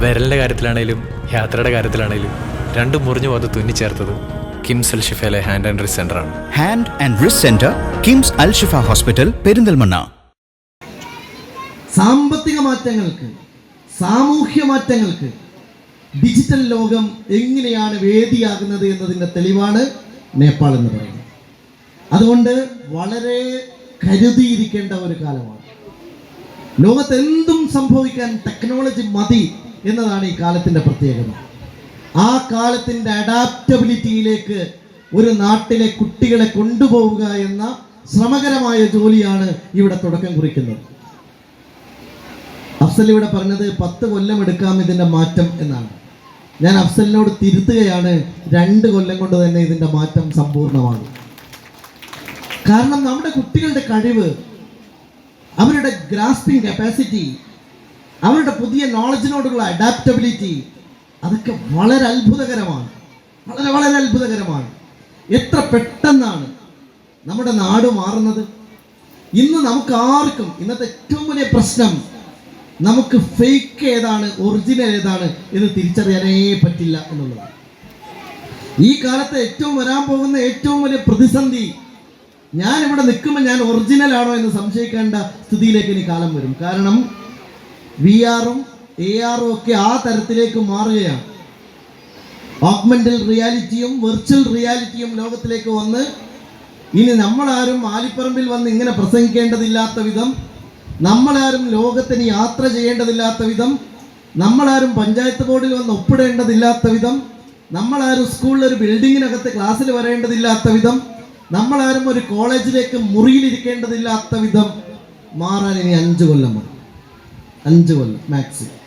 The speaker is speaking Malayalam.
വിരലിന്റെ കാര്യത്തിലാണേലും യാത്രയുടെ കാര്യത്തിലാണേലും രണ്ടും മുറിഞ്ഞു പോകാതെ തുന്നിച്ചേർത്തത് കിംസ് അൽ ഷിഫയിലെ ഹാൻഡ് ആൻഡ് റിസ് ആണ്. Hand and wrist centre KIMS Al Shifa hospital Perinthalmanna. സാമ്പത്തിക മാറ്റങ്ങൾക്ക് സാമൂഹ്യ മാറ്റങ്ങൾക്ക് ഡിജിറ്റൽ ലോകം എങ്ങനെയാണ് വേദിയാകുന്നത് എന്നതിന്റെ തെളിവാണ് നേപ്പാൾ എന്ന് പറയുന്നത്. അതുകൊണ്ട് വളരെ കരുതിയിരിക്കേണ്ട ഒരു കാലമാണ്. ലോകത്ത് എന്തും സംഭവിക്കാൻ ടെക്നോളജി മതി എന്നതാണ് ഈ കാലത്തിന്റെ പ്രത്യേകത. ആ കാലത്തിന്റെ അഡാപ്റ്റബിലിറ്റിയിലേക്ക് ഒരു നാട്ടിലെ കുട്ടികളെ കൊണ്ടുപോവുക എന്ന ശ്രമകരമായ ജോലിയാണ് ഇവിടെ തുടക്കം കുറിക്കുന്നത്. അഫ്സൽ ഇവിടെ പറഞ്ഞത് പത്ത് കൊല്ലം എടുക്കാം ഇതിന്റെ മാറ്റം എന്നാണ്. ഞാൻ അഫ്സലിനോട് തിരുത്തുകയാണ് രണ്ട് കൊല്ലം കൊണ്ട് തന്നെ ഇതിന്റെ മാറ്റം സമ്പൂർണമാകും കാരണം നമ്മുടെ കുട്ടികളുടെ കഴിവ് അവരുടെ ഗ്രാസ്പിംഗ് കപ്പാസിറ്റി അവരുടെ പുതിയ നോളജിനോടുള്ള അഡാപ്റ്റബിലിറ്റി അതൊക്കെ വളരെ അത്ഭുതകരമാണ്. വളരെ വളരെ അത്ഭുതകരമാണ്. എത്ര പെട്ടെന്നാണ് നമ്മുടെ നാട് മാറുന്നത്? ഇന്ന് നമുക്ക് ആർക്കും ഇന്നത്തെ ഏറ്റവും വലിയ പ്രശ്നം നമുക്ക് ഫേക്ക് ഏതാണ് ഒറിജിനൽ ഏതാണ് എന്ന് തിരിച്ചറിയാനേ പറ്റില്ല എന്നുള്ളതാണ്. ഈ കാലത്ത് ഏറ്റവും വരാൻ പോകുന്ന ഏറ്റവും വലിയ പ്രതിസന്ധി ഞാൻ ഇവിടെ നിൽക്കുമ്പോൾ ഞാൻ ഒറിജിനൽ ആണോ എന്ന് സംശയിക്കേണ്ട സ്ഥിതിയിലേക്ക് ഇനി കാലം വരും. കാരണം വി ആറും എ ആറും ഒക്കെ ആ തരത്തിലേക്ക് മാറുകയാണ്. ഓഗ്മെന്റൽ റിയാലിറ്റിയും വെർച്വൽ റിയാലിറ്റിയും ലോകത്തിലേക്ക് വന്ന് ഇനി നമ്മളാരും ആലിപ്പറമ്പിൽ വന്ന് ഇങ്ങനെ പ്രസംഗിക്കേണ്ടതില്ലാത്ത വിധം നമ്മളാരും ലോകത്തിന് യാത്ര ചെയ്യേണ്ടതില്ലാത്ത വിധം നമ്മളാരും പഞ്ചായത്ത് ബോർഡിൽ വന്ന് ഒപ്പിടേണ്ടതില്ലാത്ത വിധം നമ്മളാരും സ്കൂളിൽ ഒരു ബിൽഡിങ്ങിനകത്ത് ക്ലാസ്സിൽ വരേണ്ടതില്ലാത്ത വിധം നമ്മളാരും ഒരു കോളേജിലേക്ക് മുറിയിലിരിക്കേണ്ടതില്ലാത്ത വിധം മാറാൻ ഇനി അഞ്ചു കൊല്ലം മതി. അഞ്ച് കൊല്ലം മാക്സിമം